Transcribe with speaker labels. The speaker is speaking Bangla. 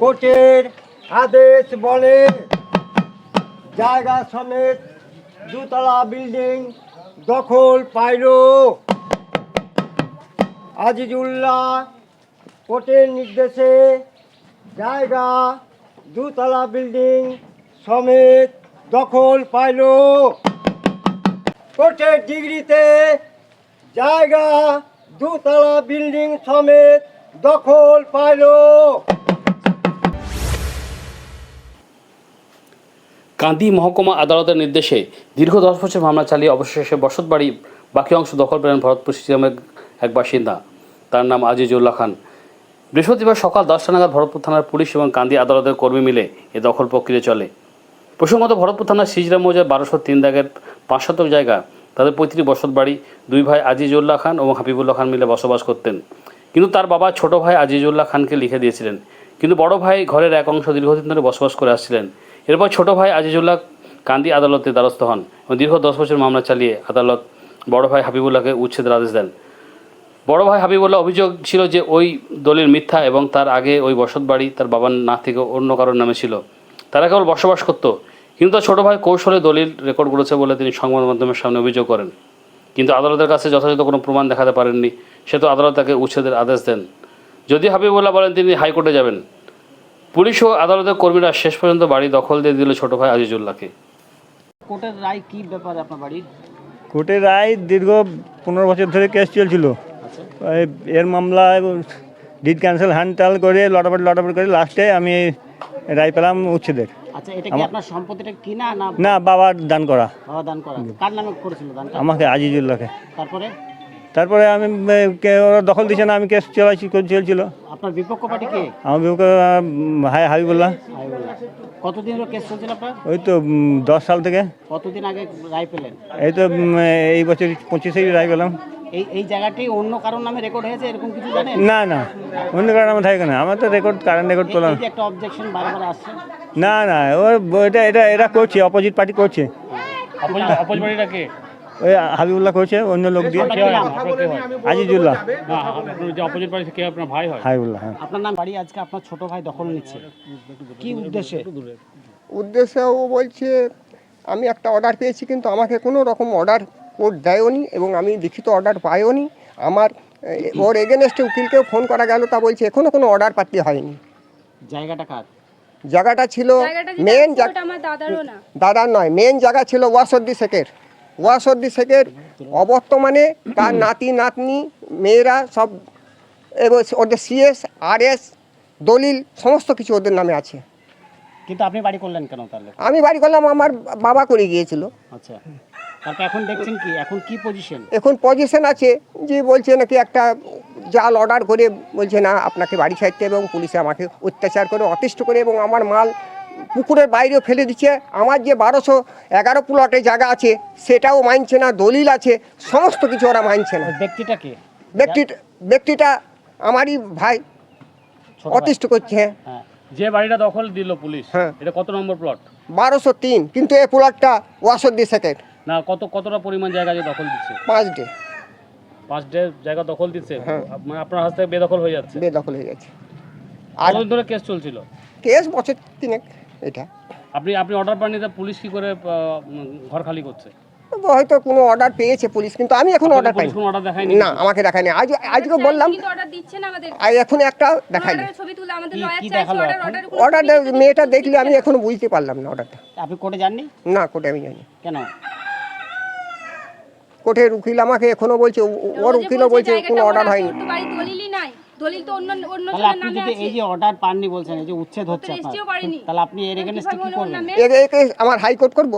Speaker 1: কোর্টের আদেশ বলে জায়গা সমেত দুতলা বিল্ডিং দখল পাইল। আজিজুল্লাহ কোর্টের নির্দেশে জায়গা দুতলা বিল্ডিং সমেত দখল পাইল। কোর্টের ডিগ্রিতে জায়গা দুতলা বিল্ডিং সমেত দখল পাইল।
Speaker 2: কান্দি মহকুমা আদালতের নির্দেশে দীর্ঘ দশ বছর মামলা চালিয়ে অবশেষে বসতবাড়ি বাকি অংশ দখল পেলেন ভরতপুর সিস্টেমের এক বাসিন্দা। তার নাম আজিজুল্লাহ খান। বৃহস্পতিবার সকাল দশটা নাগাদ ভরতপুর থানার পুলিশ এবং কান্দি আদালতের কর্মী মিলে এ দখল প্রক্রিয়া চলে। প্রসঙ্গত ভরতপুর থানার সিজরা মৌজার বারোশো তিন দাগের পাঁচ শতক জায়গা তাদের পৈতৃক বসত বাড়ি দুই ভাই আজিজুল্লাহ খান এবং হাবিবুল্লাহ খান মিলে বসবাস করতেন। কিন্তু তার বাবা ছোট ভাই আজিজুল্লাহ খানকে লিখে দিয়েছিলেন। কিন্তু বড় ভাই ঘরের এক অংশ দীর্ঘদিন ধরে বসবাস করে আসছিলেন। এরপর ছোট ভাই আজিজুল্লাহ কান্দি আদালতে দ্বারস্থ হন এবং দীর্ঘ দশ বছর মামলা চালিয়ে আদালত বড় ভাই হাবিবুল্লাহকে উচ্ছেদের আদেশ দেন। বড় ভাই হাবিবুল্লাহ অভিযোগ ছিল যে ওই দলিল মিথ্যা এবং তার আগে ওই বসত বাড়ি তার বাবার না থেকে অন্য কারোর নামে ছিল। তারা কেবল বসবাস করত, কিন্তু তার ছোটো ভাই কৌশলে দলিল রেকর্ড করেছে বলে তিনি সংবাদ মাধ্যমের সামনে অভিযোগ করেন। কিন্তু আদালতের কাছে যথাযথ কোনো প্রমাণ দেখাতে পারেননি, সে তো আদালত তাকে উচ্ছেদের আদেশ দেন। যদি হাবিবুল্লাহ বলেন তিনি হাইকোর্টে যাবেন পুলিশ ও আদালতের কর্মীরা শেষ পর্যন্ত বাড়ি দখল দিয়ে দিল ছোট ভাই আজিজুল্লাহকে।
Speaker 3: কোর্টের রায় কি ব্যাপার আপনার বাড়ির?
Speaker 4: কোর্টের রায় দীর্ঘ পনেরো বছর ধরে কেস চলছিল। এর মামলা ডিড ক্যান্সেল হ্যান্ডটাল করে লটাপট লটাপট করে লাস্টে আমি রায় পেলাম উচ্ছেদের।
Speaker 3: আচ্ছা এটা কি আপনার সম্পত্তিটা কিনা না
Speaker 4: না বাবার দান করা।
Speaker 3: বাবা দান করা। কার নামে করেছিল দানটা?
Speaker 4: আমাকে আজিজুল্লাহকে।
Speaker 3: তারপরে?
Speaker 4: তারপরে আমি কে- ওরা দখল দিচ্ছে না আমি কেস চলাইছি চলছিল
Speaker 3: আপনার বিপক্ষ পার্টি কে?
Speaker 4: আমার বিবেকে হাই হাবিবুল্লাহ।
Speaker 3: কতদিন কেস চলছিল আপনার?
Speaker 4: ওই তো দশ সাল থেকে।
Speaker 3: কতদিন আগে রায় পেলেন?
Speaker 4: এই তো এই বছর পঁচিশেই রায় পেলাম।
Speaker 3: এই এই জায়গাটি অন্য কারোর নামে রেকর্ড হয়েছে এরকম কিছু জানেন?
Speaker 4: না না অন্য কারণ আমার থাকে না। আমার তো রেকর্ড কারেন্ট রেকর্ড
Speaker 3: যে একটা অবজেকশন বারবার আসছে।
Speaker 4: না না ও এটা এটা এরা করছে অপোজিট পার্টি করছে।
Speaker 2: অপোজ বাড়িটা কে?
Speaker 4: ওই হাবিবুল্লাহ করছে অন্য লোক দিয়ে? আজিজুল্লাহ।
Speaker 2: যে অপোজিট বাড়ি কে আপনার ভাই হয়?
Speaker 4: হাবিবুল্লাহ হ্যাঁ।
Speaker 3: আপনার নাম বাড়ি আজকে আপনার ছোট ভাই দখল নিচ্ছে। কি উদ্দেশ্যে?
Speaker 5: উদ্দেশ্যে ও বলছে আমি একটা অর্ডার পেয়েছি কিন্তু আমাকে কোনো রকম অর্ডার কোর্ট দেয়নি এবং আমি লিখিত অর্ডার পাইওনি। আমার ওর এগেনস্টে উকিলকেও ফোন করা গেল তা বলছে এখনও কোনো অর্ডার পাতি হয়নি।
Speaker 3: জায়গাটা কার?
Speaker 5: জায়গাটা ছিল মেন দাদার নয় মেন জায়গা ছিল ওয়াসদ্দি শেখের। ওয়াসদ্দি শেখের অবর্তমানে তার নাতি নাতনি মেয়েরা সব এবং ওদের সিএস আর এস দলিল সমস্ত কিছু ওদের নামে আছে।
Speaker 3: কিন্তু আপনি বাড়ি করলেন কেন তাহলে?
Speaker 5: আমি বাড়ি করলাম আমার বাবা করে গিয়েছিল।
Speaker 3: আচ্ছা। তারপর এখন দেখছেন কি? এখন কি পজিশন
Speaker 5: এখন পজিশন আছে যে বলছে নাকি একটা জাল অর্ডার করে বলছে না আপনাকে বাড়ি ছাড়তে এবং পুলিশে আমাকে অত্যাচার করে অতিষ্ঠ করে এবং আমার মাল পুকুরের বাইরেও ফেলে দিচ্ছে। আমার যে বারোশো এগারো প্লটে জায়গা আছে সেটাও মানছে না দলিল আছে সমস্ত কিছু ওরা মানছে না।
Speaker 3: ব্যক্তিটা কে?
Speaker 5: ব্যক্তিটা ব্যক্তিটা আমারই ভাই অতিষ্ঠ করছে। হ্যাঁ।
Speaker 2: যে বাড়িটা দখল দিল পুলিশ
Speaker 5: হ্যাঁ।
Speaker 2: এটা কত নম্বর প্লট
Speaker 5: বারোশো তিন কিন্তু এই প্লটটা ওয়াসদ্দি সেকেন্ড।
Speaker 2: না কত কতটা পরিমাণ জায়গা যে দখল দিচ্ছে?
Speaker 5: পাঁচ ডে।
Speaker 2: পাঁচ ডে জায়গা দখল দিচ্ছে?
Speaker 5: হ্যাঁ।
Speaker 2: মানে আপনার হাত থেকে বেদখল হয়ে যাচ্ছে?
Speaker 5: বেদখল হয়ে গেছে আর
Speaker 2: ধরে কেস চলছিল?
Speaker 5: কেস বছর তিনেক। এটা।
Speaker 2: আপনি আপনি অর্ডার পাননি তা পুলিশ কি করে ঘর খালি করছে?
Speaker 5: হয়তো কোনো অর্ডার পেয়েছে পুলিশ কিন্তু আমি এখন অর্ডার পাইনি।
Speaker 2: কোনো অর্ডার দেখায়নি?
Speaker 5: না আমাকে দেখায়নি। আজ আজকে বললাম
Speaker 6: কিন্তু অর্ডার দিচ্ছে না আমাদের?
Speaker 5: আর এখন একটা দেখায়নি।
Speaker 6: ছবি তুলে আমাদের লয়ার
Speaker 3: কি
Speaker 6: চাইছে
Speaker 3: দেখাল
Speaker 6: অর্ডার
Speaker 5: মেয়েটা দেখলে আমি এখনও বুঝতে পারলাম না অর্ডারটা
Speaker 3: আপনি কোর্টে যাননি?
Speaker 5: না কোর্টে আমি জানি
Speaker 3: কেন?
Speaker 5: কোর্টের উকিল আমাকে এখনও বলছে ওর উকিলও বলছে কোনো অর্ডার হয়নি।
Speaker 6: বাড়ি দলিলই নাই। দলিল তো অন্য অন্য
Speaker 3: তাহলে
Speaker 6: জনের
Speaker 3: আপনি
Speaker 6: নামে
Speaker 3: যদি
Speaker 6: আছে।
Speaker 3: এই যে অর্ডার পাননি বলছেন এই যে উচ্ছেদ হচ্ছে আপনার তাহলে আপনি এর এগেনস্টে কি করবেন?
Speaker 5: এর আমার হাইকোর্ট করব?